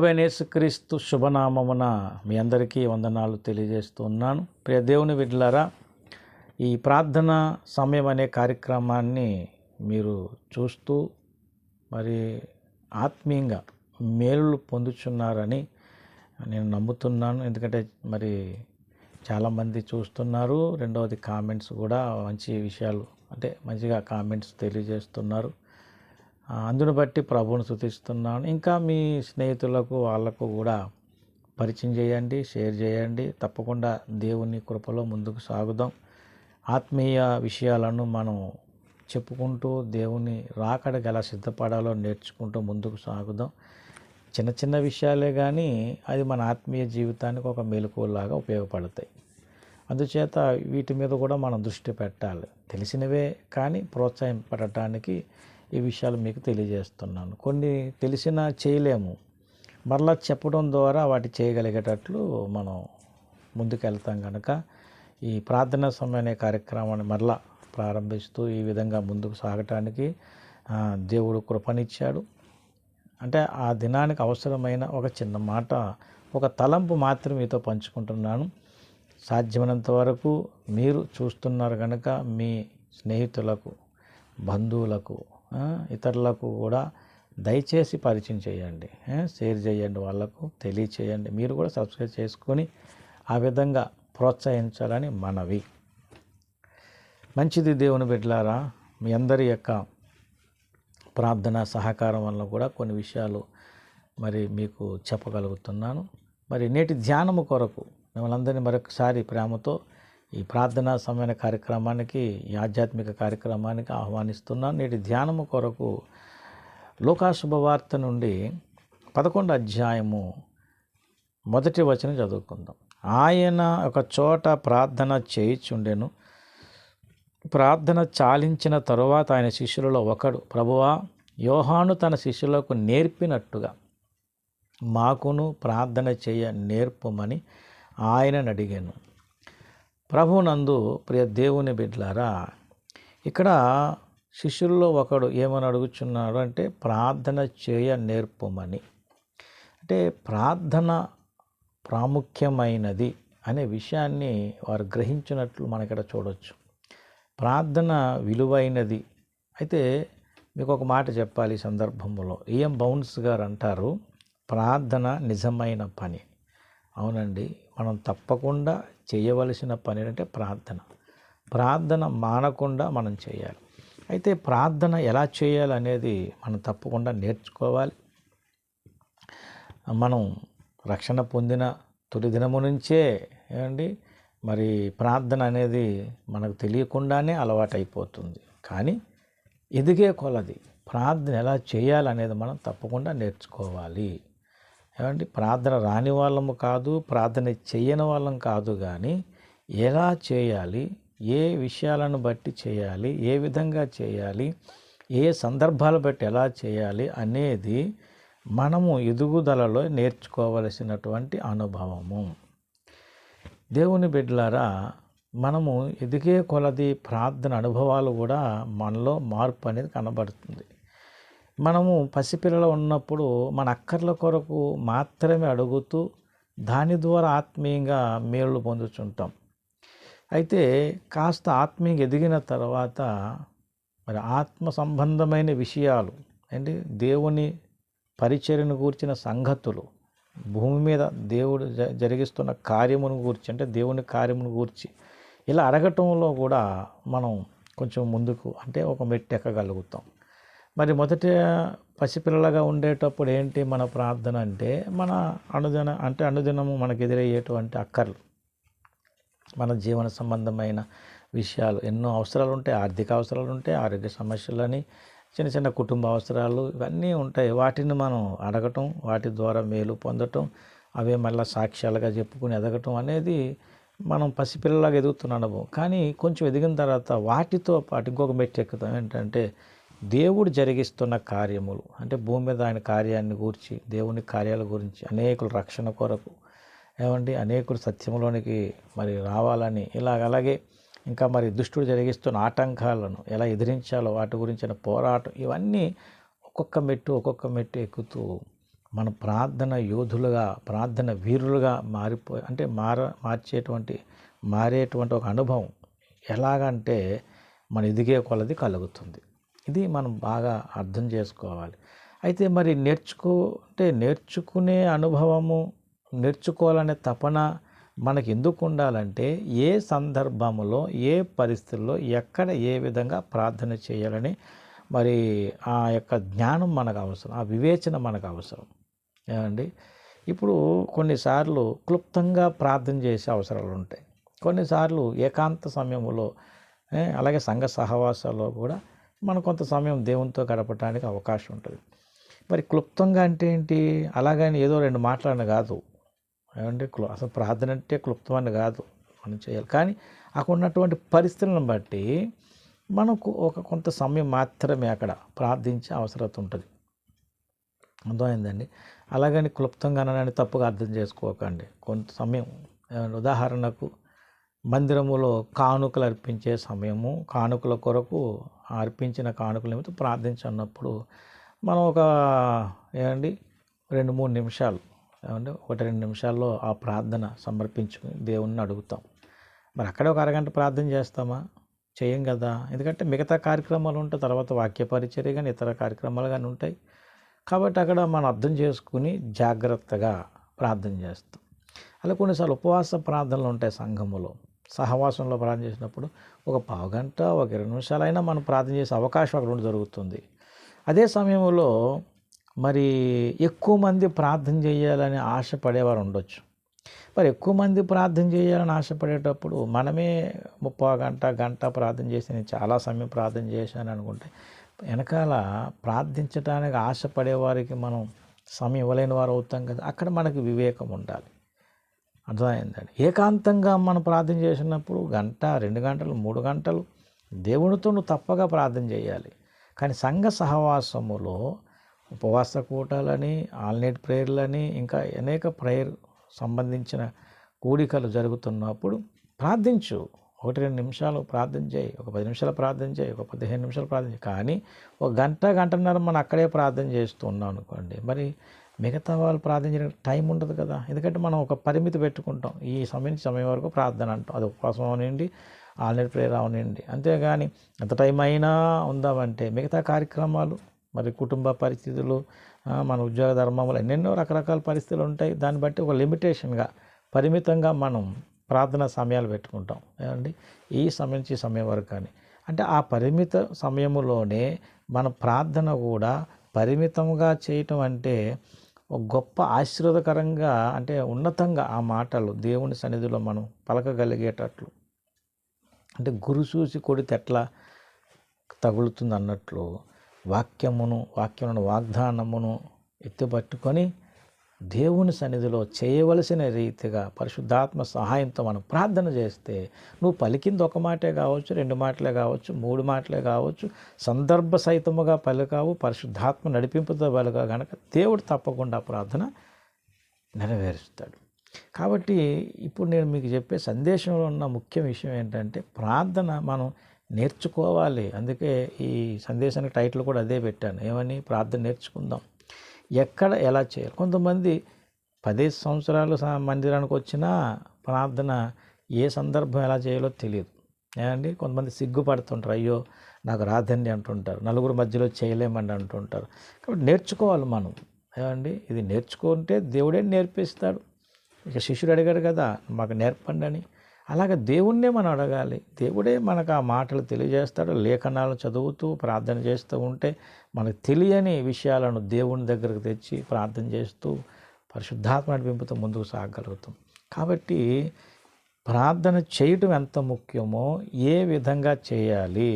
ప్రభవేనేసుక్రీస్తు శుభనామమున మీ అందరికీ వందనాలు తెలియజేస్తున్నాను ప్రియ దేవుని విడ్లారా ఈ ప్రార్థన సమయం అనే కార్యక్రమాన్ని మీరు చూస్తూ మరి ఆత్మీయంగా మేలు పొందుచున్నారని నేను నమ్ముతున్నాను. ఎందుకంటే మరి చాలామంది చూస్తున్నారు. రెండవది కామెంట్స్ కూడా మంచి విషయాలు అంటే మంచిగా కామెంట్స్ తెలియజేస్తున్నారు. అందును బట్టి ప్రభువును స్థుతిస్తున్నాను ఇంకా మీ స్నేహితులకు వాళ్ళకు కూడా పరిచయం చేయండి షేర్ చేయండి. తప్పకుండా దేవుని కృపలో ముందుకు సాగుదాం. ఆత్మీయ విషయాలను మనం చెప్పుకుంటూ దేవుని రాకడకి ఎలా సిద్ధపడాలో నేర్చుకుంటూ ముందుకు సాగుదాం. చిన్న చిన్న విషయాలే కానీ అది మన ఆత్మీయ జీవితానికి ఒక మెలకువలాగా ఉపయోగపడతాయి. అందుచేత వీటి మీద కూడా మనం దృష్టి పెట్టాలి. తెలిసినవే కానీ ప్రోత్సాహపడటానికి ఈ విషయాలు మీకు తెలియజేస్తున్నాను. కొన్ని తెలిసినా చేయలేము. మరలా చెప్పడం ద్వారా వాటి చేయగలిగేటట్లు మనం ముందుకెళ్తాం కనుక ఈ ప్రార్థనా సమయం అనే కార్యక్రమాన్ని మరలా ప్రారంభిస్తూ ఈ విధంగా ముందుకు సాగటానికి దేవుడు కృపనిచ్చాడు. అంటే ఆ దినానికి అవసరమైన ఒక చిన్న మాట ఒక తలంపు మాత్రం మీతో పంచుకుంటున్నాను. సాధ్యమైనంత వరకు మీరు చూస్తున్నారు కనుక మీ స్నేహితులకు బంధువులకు ఇతరులకు కూడా దయచేసి పరిచయం చేయండి. షేర్ చేయండి వాళ్ళకు తెలియచేయండి. మీరు కూడా సబ్స్క్రైబ్ చేసుకొని ఆ విధంగా ప్రోత్సహించాలని మనవి. మంచిది దేవుని బిడ్డలారా మీ అందరి యొక్క ప్రార్థన సహకారం వల్ల కూడా కొన్ని విషయాలు మరి మీకు చెప్పగలుగుతున్నాను. మరి నేటి ధ్యానము కొరకు మిమ్మల్ని అందరినీ మరొకసారి ప్రేమతో ఈ ప్రార్థనా సమయ కార్యక్రమానికి ఈ ఆధ్యాత్మిక కార్యక్రమానికి ఆహ్వానిస్తున్నాను నేటి ధ్యానము కొరకు లోకాశుభవార్త నుండి పదకొండు అధ్యాయము మొదటి వచనం చదువుకుందాం. ఆయన ఒక చోట ప్రార్థన చేయిచుండెను. ప్రార్థన చాలించిన తరువాత ఆయన శిష్యులలో ఒకడు ప్రభువా యోహాను తన శిష్యులకు నేర్పినట్టుగా మాకును ప్రార్థన చేయ నేర్పమని ఆయనను అడిగాను ప్రభునందు ప్రియ దేవుని బిడ్డలారా ఇక్కడ శిష్యుల్లో ఒకడు ఏమని అడుగుచున్నాడు అంటే ప్రార్థన చేయ నేర్పమని. అంటే ప్రార్థన ప్రాముఖ్యమైనది అనే విషయాన్ని వారు గ్రహించినట్లు మనం ఇక్కడ చూడవచ్చు ప్రార్థన విలువైనది. అయితే మీకు ఒక మాట చెప్పాలి ఈ సందర్భంలో. ఈఎం బౌన్స్ గారు అంటారు ప్రార్థన నిజమైన పని. అవునండి. మనం తప్పకుండా చేయవలసిన పని అంటే ప్రార్థన. ప్రార్థన మానకుండా మనం చేయాలి. అయితే ప్రార్థన ఎలా చేయాలనేది మనం తప్పకుండా నేర్చుకోవాలి. మనం రక్షణ పొందిన తొలి దినము నుంచే ఏమండి మరి ప్రార్థన అనేది మనకు తెలియకుండానే అలవాటైపోతుంది. కానీ ఎదిగే కొలది ప్రార్థన ఎలా చేయాలనేది మనం తప్పకుండా నేర్చుకోవాలి. ఏమండి? ప్రార్థన రాని వాళ్ళము కాదు ప్రార్థన చేయని వాళ్ళం కాదు కానీ ఎలా చేయాలి ఏ విషయాలను బట్టి చేయాలి ఏ విధంగా చేయాలి ఏ సందర్భాలు బట్టి ఎలా చేయాలి అనేది మనము ఎదుగుదలలో నేర్చుకోవలసినటువంటి అనుభవము. దేవుని బిడ్డలారా మనము ఎదిగే కొలది ప్రార్థన అనుభవాలు కూడా మనలో మార్పు అనేది కనబడుతుంది. మనము పసిపిల్లలు ఉన్నప్పుడు మన అక్కర్ల కొరకు మాత్రమే అడుగుతూ దాని ద్వారా ఆత్మీయంగా మేలు పొందుతుంటాం అయితే కాస్త ఆత్మీయంగా ఎదిగిన తర్వాత మరి ఆత్మ సంబంధమైన విషయాలు అంటే దేవుని పరిచర్యను గూర్చిన సంగతులు భూమి మీద దేవుడు జ- జరిగిస్తున్న కార్యమును గూర్చి అంటే దేవుని కార్యమును గూర్చి ఇలా అడగటంలో కూడా మనం కొంచెం ముందుకు అంటే ఒక మెట్టు ఎక్కగలుగుతాం. మరి మొదట పసిపిల్లలుగా ఉండేటప్పుడు ఏంటి మన ప్రార్థన అంటే మన అనుదిన అంటే అనుదినము మనకు ఎదురయ్యేటువంటి అక్కర్లు. మన జీవన సంబంధమైన విషయాలు ఎన్నో అవసరాలు ఉంటాయి ఆర్థిక అవసరాలు ఉంటాయి ఆరోగ్య సమస్యలని చిన్న చిన్న కుటుంబ అవసరాలు ఇవన్నీ ఉంటాయి. వాటిని మనం అడగటం వాటి ద్వారా మేలు పొందటం అవే మళ్ళీ సాక్ష్యాలుగా చెప్పుకుని ఎదగటం అనేది మనం పసిపిల్లలాగా ఎదుగుతున్న అనుభవం. కానీ కొంచెం ఎదిగిన తర్వాత వాటితో పాటు ఇంకొక మెట్టు ఎక్కుతాం. ఏంటంటే దేవుడు జరిగిస్తున్న కార్యములు అంటే భూమి మీద ఆయన కార్యాన్ని గురించి దేవుని కార్యాల గురించి అనేకులు రక్షణ కొరకు ఏమండి? అనేకులు సత్యంలోనికి మరి రావాలని ఇలాగ అలాగే ఇంకా మరి దుష్టుడు జరిగిస్తున్న ఆటంకాలను ఎలా ఎదిరించాలో వాటి గురించిన పోరాటం ఇవన్నీ ఒక్కొక్క మెట్టు ఒక్కొక్క మెట్టు ఎక్కుతూ మన ప్రార్థన యోధులుగా ప్రార్థన వీరులుగా మారిపో అంటే మార మార్చేటువంటి మారేటువంటి ఒక అనుభవం ఎలాగంటే మన ఎదిగే కొలది కలుగుతుంది. ఇది మనం బాగా అర్థం చేసుకోవాలి. అయితే మరి నేర్చుకో అంటే నేర్చుకునే అనుభవము నేర్చుకోవాలనే తపన మనకి ఎందుకు ఉండాలంటే ఏ సందర్భంలో ఏ పరిస్థితుల్లో ఎక్కడ ఏ విధంగా ప్రార్థన చేయాలని మరి ఆ యొక్క జ్ఞానం మనకు అవసరం ఆ వివేచన మనకు అవసరం. ఏమండి? ఇప్పుడు కొన్నిసార్లు క్లుప్తంగా ప్రార్థన చేసే అవసరాలు ఉంటాయి. కొన్నిసార్లు ఏకాంత సమయంలో అలాగే సంఘ సహవాసాల్లో కూడా మనం కొంత సమయం దేవునితో గడపడానికి అవకాశం ఉంటుంది. మరి క్లుప్తంగా అంటే ఏంటి? అలాగని ఏదో రెండు మాటలని కాదు. ఏమంటే క్లు అసలు ప్రార్థన అంటే క్లుప్తమని కాదు. మనం చేయాలి. కానీ అక్కడ ఉన్నటువంటి పరిస్థితులను బట్టి మనకు ఒక కొంత సమయం మాత్రమే అక్కడ ప్రార్థించే అవసరత ఉంటుంది. అర్థమైందండి? అలాగని క్లుప్తంగానని తప్పుగా అర్థం చేసుకోకండి. కొంత సమయం ఉదాహరణకు మందిరములో కానుకలు అర్పించే సమయము కానుకల కొరకు అర్పించిన కానుకలు నిమిత్తం ప్రార్థించన్నప్పుడు మనం ఒక ఏమండి రెండు మూడు నిమిషాలు ఏమండి ఒకటి రెండు నిమిషాల్లో ఆ ప్రార్థన సమర్పించుకుని దేవుణ్ణి అడుగుతాం. మరి అక్కడ ఒక అరగంట ప్రార్థన చేస్తామా? చేయం కదా. ఎందుకంటే మిగతా కార్యక్రమాలు ఉంటాయి తర్వాత వాక్య పరిచర్య కానీ ఇతర కార్యక్రమాలు కానీ ఉంటాయి. కాబట్టి అక్కడ మనం అర్థం చేసుకుని జాగ్రత్తగా ప్రార్థన చేస్తాం. అలా కొన్నిసార్లు ఉపవాస ప్రార్థనలు ఉంటాయి సంఘములో. సహవాసంలో ప్రార్థన చేసినప్పుడు ఒక పావు గంట ఒక ఇరవై నిమిషాలైనా మనం ప్రార్థన చేసే అవకాశం అక్కడ ఉండి జరుగుతుంది. అదే సమయంలో మరి ఎక్కువ మంది ప్రార్థన చేయాలని ఆశపడేవారు ఉండొచ్చు. మరి ఎక్కువ మంది ప్రార్థన చేయాలని ఆశపడేటప్పుడు మనమే ముప్పై గంట గంట ప్రార్థన చేసి నేను చాలా సమయం ప్రార్థన చేశాను అనుకుంటే వెనకాల ప్రార్థించడానికి ఆశపడేవారికి మనం సమయం ఇవ్వలేని వారు అవుతాం కదా. అక్కడ మనకి వివేకం ఉండాలి. అర్థమైందండి. ఏకాంతంగా మనం ప్రార్థన చేసినప్పుడు గంట రెండు గంటలు మూడు గంటలు దేవునితో నువ్వు తప్పగా ప్రార్థన చేయాలి. కానీ సంఘ సహవాసములో ఉపవాస కూటాలని ఆల్నైట్ ప్రేయర్లని ఇంకా అనేక ప్రేయర్ సంబంధించిన కూడికలు జరుగుతున్నప్పుడు ప్రార్థించు. ఒకటి రెండు నిమిషాలు ప్రార్థన చేయి. ఒక పది నిమిషాలు ప్రార్థన చేయి. ఒక పదిహేను నిమిషాలు ప్రార్థన చేయి. కానీ ఒక గంట గంటన్నర మనం అక్కడే ప్రార్థన చేస్తూ ఉన్నాం అనుకోండి. మరి మిగతా వాళ్ళు ప్రార్థించడానికి టైం ఉండదు కదా. ఎందుకంటే మనం ఒక పరిమితి పెట్టుకుంటాం. ఈ సమయం నుంచి సమయం వరకు ప్రార్థన అంటాం. అది ఉపవాసం అవనండి ఆల్రెడీ ప్రేయర్ అవనండి అంతేగాని ఎంత టైం అయినా ఉందామంటే మిగతా కార్యక్రమాలు మరి కుటుంబ పరిస్థితులు మన ఉద్యోగ ధర్మములు ఎన్నెన్నో రకరకాల పరిస్థితులు ఉంటాయి. దాన్ని బట్టి ఒక లిమిటేషన్గా పరిమితంగా మనం ప్రార్థన సమయాలు పెట్టుకుంటాం. ఏమండి? ఈ సమయం నుంచి సమయం వరకు అని అంటే ఆ పరిమిత సమయంలోనే మన ప్రార్థన కూడా పరిమితంగా చేయటం అంటే గొప్ప ఆశీర్వదకరంగా అంటే ఉన్నతంగా ఆ మాటలు దేవుని సన్నిధిలో మనం పలకగలిగేటట్లు. అంటే గురు చూసి కొడితే ఎట్లా తగులుతుంది అన్నట్లు వాక్యమును వాక్యమును వాగ్దానమును ఎత్తుపట్టుకొని దేవుని సన్నిధిలో చేయవలసిన రీతిగా పరిశుద్ధాత్మ సహాయంతో మనం ప్రార్థన చేస్తే నువ్వు పలికింది ఒక మాటే కావచ్చు రెండు మాటలే కావచ్చు మూడు మాటలే కావచ్చు సందర్భ సహితముగా పలికావు పరిశుద్ధాత్మ నడిపింపుతో పలుకా గనక దేవుడు తప్పకుండా ప్రార్థన నెరవేరుస్తాడు. కాబట్టి ఇప్పుడు నేను మీకు చెప్పే సందేశంలో ఉన్న ముఖ్య విషయం ఏంటంటే ప్రార్థన మనం నేర్చుకోవాలి. అందుకే ఈ సందేశానికి టైటిల్ కూడా అదే పెట్టాను. ఏమని? ప్రార్థన నేర్చుకుందాం. ఎక్కడ ఎలా చేయాలి? కొంతమంది పదిహేను సంవత్సరాలు మందిరానికి వచ్చినా ప్రార్థన ఏ సందర్భం ఎలా చేయాలో తెలియదు. ఏమండి? కొంతమంది సిగ్గుపడుతుంటారు. అయ్యో నాకు రాదండి అంటుంటారు. నలుగురు మధ్యలో చేయలేమండి అంటుంటారు. కాబట్టి నేర్చుకోవాలి మనం. ఏమండి? ఇది నేర్చుకుంటే దేవుడే నేర్పిస్తాడు. ఇక శిష్యుడు అడిగాడు కదా మాకు నేర్పండి అని. అలాగే దేవుణ్ణే మనం అడగాలి. దేవుడే మనకు ఆ మాటలు తెలియజేస్తాడు లేఖనాలు చదువుతూ ప్రార్థన చేస్తూ ఉంటే మనకు తెలియని విషయాలను దేవుని దగ్గరకు తెచ్చి ప్రార్థన చేస్తూ పరిశుద్ధాత్మ నడిపింపుతో ముందుకు సాగగలుగుతాం కాబట్టి ప్రార్థన చేయటం ఎంత ముఖ్యమో ఏ విధంగా చేయాలి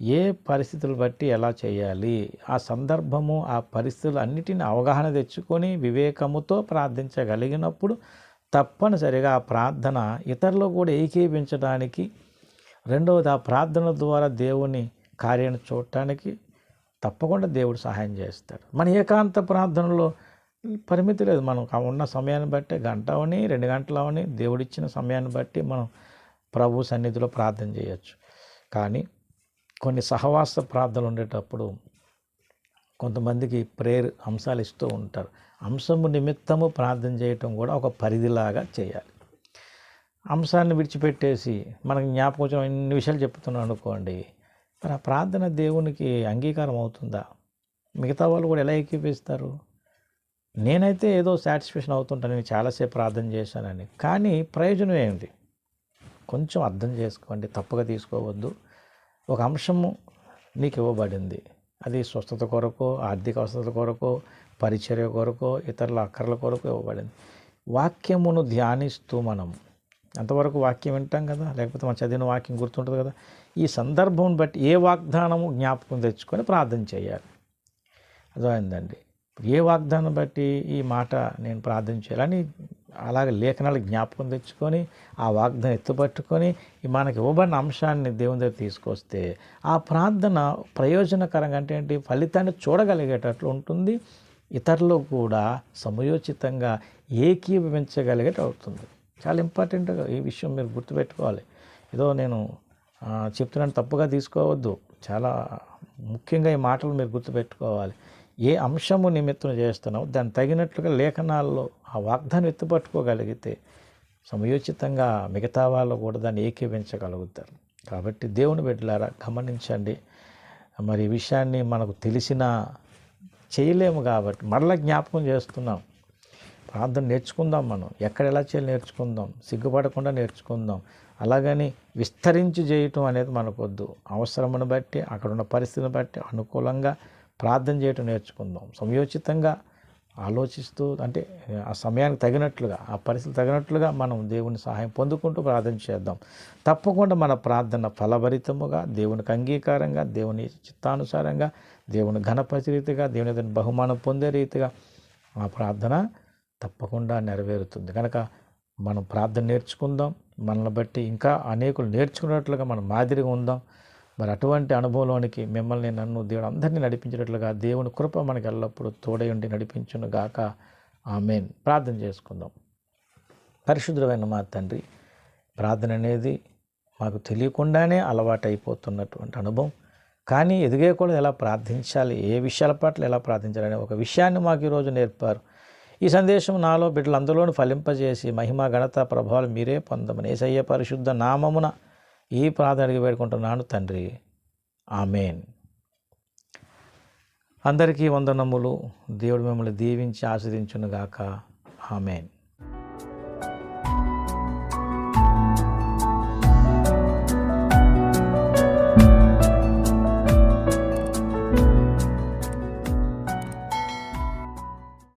ఏ పరిస్థితులు బట్టి ఎలా చేయాలి ఆ సందర్భము ఆ పరిస్థితులు అన్నిటిని అవగాహన తెచ్చుకొని వివేకముతో ప్రార్థించగలిగినప్పుడు తప్పనిసరిగా ఆ ప్రార్థన ఇతరులు కూడా ఏకీపించడానికి రెండవది ఆ ప్రార్థన ద్వారా దేవుని కార్యాన్ని చూడటానికి తప్పకుండా దేవుడు సహాయం చేస్తాడు. మన ఏకాంత ప్రార్థనలో పరిమితి లేదు. మనం ఆ ఉన్న సమయాన్ని బట్టి గంట అవని రెండు గంటలు అవని దేవుడిచ్చిన సమయాన్ని బట్టి మనం ప్రభు సన్నిధిలో ప్రార్థన చేయొచ్చు. కానీ కొన్ని సహవాస ప్రార్థనలు ఉండేటప్పుడు కొంతమందికి ప్రేయర్ అంశాలు ఇస్తూ ఉంటారు. అంశము నిమిత్తము ప్రార్థన చేయటం కూడా ఒక పరిధిలాగా చేయాలి. అంశాన్ని విడిచిపెట్టేసి మనకు జ్ఞాపకం వచ్చిన ఇన్ని విషయాలు చెప్తున్నాం అనుకోండి మరి ఆ ప్రార్థన దేవునికి అంగీకారం అవుతుందా? మిగతా వాళ్ళు కూడా ఎలా ఎక్కిపిస్తారు నేనైతే ఏదో సాటిస్ఫాక్షన్ అవుతుంటాను నేను చాలాసేపు ప్రార్థన చేశానని. కానీ ప్రయోజనం ఏమిటి? కొంచెం అర్థం చేసుకోండి తప్పుగా తీసుకోవద్దు. ఒక అంశము నీకు ఇవ్వబడింది. అది స్వస్థత కొరకు ఆర్థిక అవసరత కొరకు పరిచర్య కొరకు ఇతరుల అక్కర్ల కొరకు ఇవ్వబడింది. వాక్యమును ధ్యానిస్తూ మనం అంతవరకు వాక్యం వింటాం కదా లేకపోతే మన చదివిన వాక్యం గుర్తుంటుంది కదా ఈ సందర్భం బట్టి ఏ వాగ్దానము జ్ఞాపకం తెచ్చుకొని ప్రార్థన చేయాలి. అర్థమైందండి? ఏ వాగ్దానం బట్టి ఈ మాట నేను ప్రార్థన చేయాలని అలాగే లేఖనాలు జ్ఞాపకం తెచ్చుకొని ఆ వాగ్దానం ఎత్తుపట్టుకొని మనకి ఇవ్వబడిన అంశాన్ని దేవుని దగ్గర తీసుకొస్తే ఆ ప్రార్థన ప్రయోజనకరంగా అంటే ఏంటి? ఫలితాన్ని చూడగలిగేటట్లు ఉంటుంది. ఇతరులు కూడా సమయోచితంగా ఏకీభవించగలిగేట అవుతుంది. చాలా ఇంపార్టెంట్ ఈ విషయం మీరు గుర్తుపెట్టుకోవాలి. ఏదో నేను చెప్తున్నాను తప్పుగా తీసుకోవద్దు. చాలా ముఖ్యంగా ఈ మాటలు మీరు గుర్తుపెట్టుకోవాలి. ఏ అంశము నిమిత్తం చేస్తున్నావు? దాన్ని తగినట్లుగా లేఖనాల్లో ఆ వాగ్దానం ఎత్తుపట్టుకోగలిగితే సమయోచితంగా మిగతా వాళ్ళు కూడా దాన్ని ఏకీవించగలుగుతారు కాబట్టి దేవుని బిడ్డలారా గమనించండి. మరి ఈ విషయాన్ని మనకు తెలిసినా చేయలేము కాబట్టి మరలా జ్ఞాపకం చేస్తున్నాం. ప్రార్థన నేర్చుకుందాం మనం. ఎక్కడ ఎలా చేయాలి నేర్చుకుందాం. సిగ్గుపడకుండా నేర్చుకుందాం. అలాగని విస్తరించి చేయటం అనేది మనకు వద్దు. అవసరమును బట్టి అక్కడ ఉన్న పరిస్థితిని బట్టి అనుకూలంగా ప్రార్థన చేయటం నేర్చుకుందాం. సమయోచితంగా ఆలోచిస్తూ అంటే ఆ సమయానికి తగినట్లుగా ఆ పరిస్థితి తగినట్లుగా మనం దేవుని సహాయం పొందుకుంటూ ప్రార్థన చేద్దాం. తప్పకుండా మన ప్రార్థన ఫలభరితముగా దేవునికి అంగీకారంగా దేవుని చిత్తానుసారంగా దేవుని ఘనపరిచే రీతిగా దేవుని ఎదుట బహుమానం పొందే రీతిగా ఆ ప్రార్థన తప్పకుండా నెరవేరుతుంది. కనుక మనం ప్రార్థన నేర్చుకుందాం మనల్ని బట్టి ఇంకా అనేకులు నేర్చుకున్నట్లుగా మనం మాదిరిగా ఉందాం. మరి అటువంటి అనుభవంలోనికి మిమ్మల్ని నన్ను దేవుడు అందరినీ నడిపించినట్లుగా దేవుని కృప మనకి ఎల్లప్పుడూ తోడై ఉండి నడిపించును గాక. ఆమెన్. ప్రార్థన చేసుకుందాం. పరిశుద్ధమైన మా తండ్రి ప్రార్థన అనేది మాకు తెలియకుండానే అలవాటైపోతున్నటువంటి అనుభవం. కానీ ఎదిగే కూడా ఎలా ప్రార్థించాలి ఏ విషయాల పట్ల ఎలా ప్రార్థించాలి అనే ఒక విషయాన్ని మాకు ఈరోజు నేర్పారు. ఈ సందేశం నాలో బిడ్డలందరిలోనూ ఫలింపజేసి మహిమ ఘనత ప్రభావాలు మీరే పొందమని ఏసయ్య పరిశుద్ధ నామమున ఈ ప్రార్థన అడిగి వేడుకుంటున్నాను తండ్రి. ఆమెన్. అందరికీ వందనములు. దేవుడు మిమ్మల్ని దీవించి ఆస్వాదించునుగాక ఆమెన్.